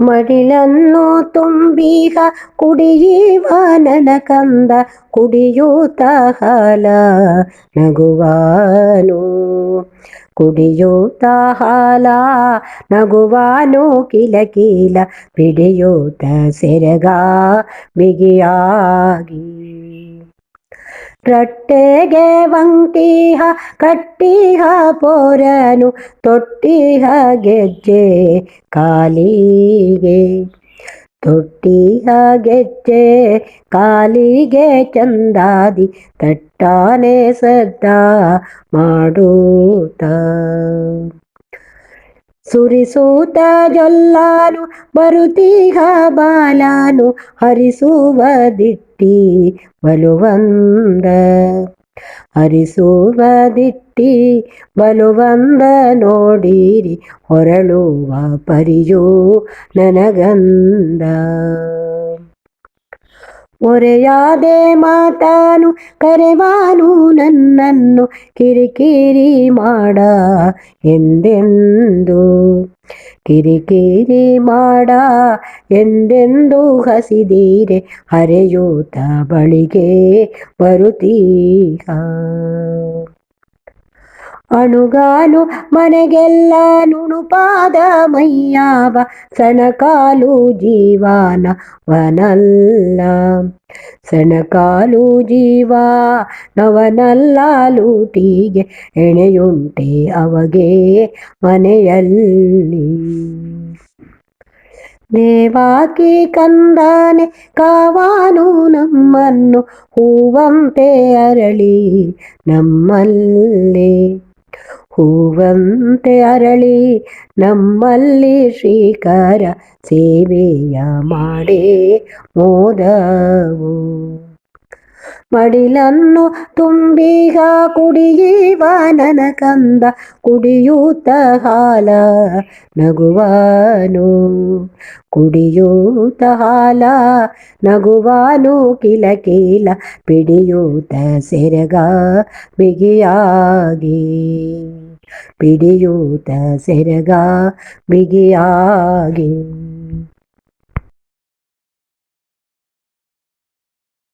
ಮಡಿಲನ್ನು ತುಂಬೀಗ ಕುಡಿಯುವ ನನ ಕಂದ ಕುಡಿಯೂತ ಹಾಲ ನಗುವಾನು. ಕುಡಿಯೂತ ಹಾಲ ನಗುವಾನು, ಕಿಲ ಕಿಲ ಬಿಡಿಯೂತ ಸೆರಗ ಬಿಗಿಯಾಗಿ. ರಟ್ಟೆಗೆ ವಂಕಿಹ ಕಟ್ಟಿಹ ಪೋರನು, ತೊಟ್ಟಿಹ ಗೆಜ್ಜೆ ಕಾಲಿಗೆ. ತೊಟ್ಟಿಹ ಗೆಜ್ಜೆ ಕಾಲಿಗೆ ಚಂದಾದಿ, ತಟ್ಟಾನೆ ಸದ್ದ ಮಾಡೂತ ಸುರಿಸೂತ ಜೊಲ್ಲಾನು ಬರುತೀಹ ಬಾಲಾನು, ಹರಿಸುವ ದಿಟ್ಟಿ ಬಲುವಂದ. ಹರಿಸುವ ದಿಟ್ಟಿ ಬಲುವಂದ ನೋಡಿರಿ, ಹೊರಳುವ ಪರಿಯೋ ನನಗಂದ. ಒರೆಯಾದೆ ಮಾತಾನು, ಕರೆವಾನು ನನ್ನನ್ನು ಕಿರಿಕಿರಿ ಮಾಡ ಎಂದೆಂದು. ಕಿರಿಕಿರಿ ಮಾಡ ಎಂದೆಂದು ಹಸಿದೀರೆ ಹರೆಯೂತ ಬಳಿಗೆ ಬರುತ್ತೀಹ ಅಣುಗಾಲು ಮನೆಗೆಲ್ಲ ನುಣುಪಾದ ಮೈಯಾವ ಸಣಕಾಲು ಜೀವಾನ ವನಲ್ಲ. ಸಣಕಾಲು ಜೀವ ನವನಲ್ಲ ಲೂಟಿಗೆ ಎಣೆಯುಂಟೆ ಅವಗೆ ಮನೆಯಲ್ಲಿ. ದೇವಾಕಿ ಕಂದಾನೆ ಕಾವಾನು ನಮ್ಮನ್ನು ಹೂವಂತೆ ಅರಳಿ ನಮ್ಮಲ್ಲಿ. ಹೂವಂತೆ ಅರಳಿ ನಮ್ಮಲ್ಲಿ ಶ್ರೀಕರ ಸೇವೆಯ ಮಾಡೇ ಮೋದವು ಮಡಿಲನ್ನು ತುಂಬಿಗ ಕುಡಿಯುವ ನನ ಕಂದ ಕುಡಿಯೂತ ಹಾಲ ನಗುವಾನು. ಕುಡಿಯೂತ ಹಾಲ ನಗುವಾನು ಕಿಲ ಕಿಲ ಪಿಡಿಯೂತ ಸೆರಗ ಬಿಗಿಯಾಗಿ. ಪಿಡಿಯೂತ ಸೆರಗ ಬಿಗಿಯಾಗಿ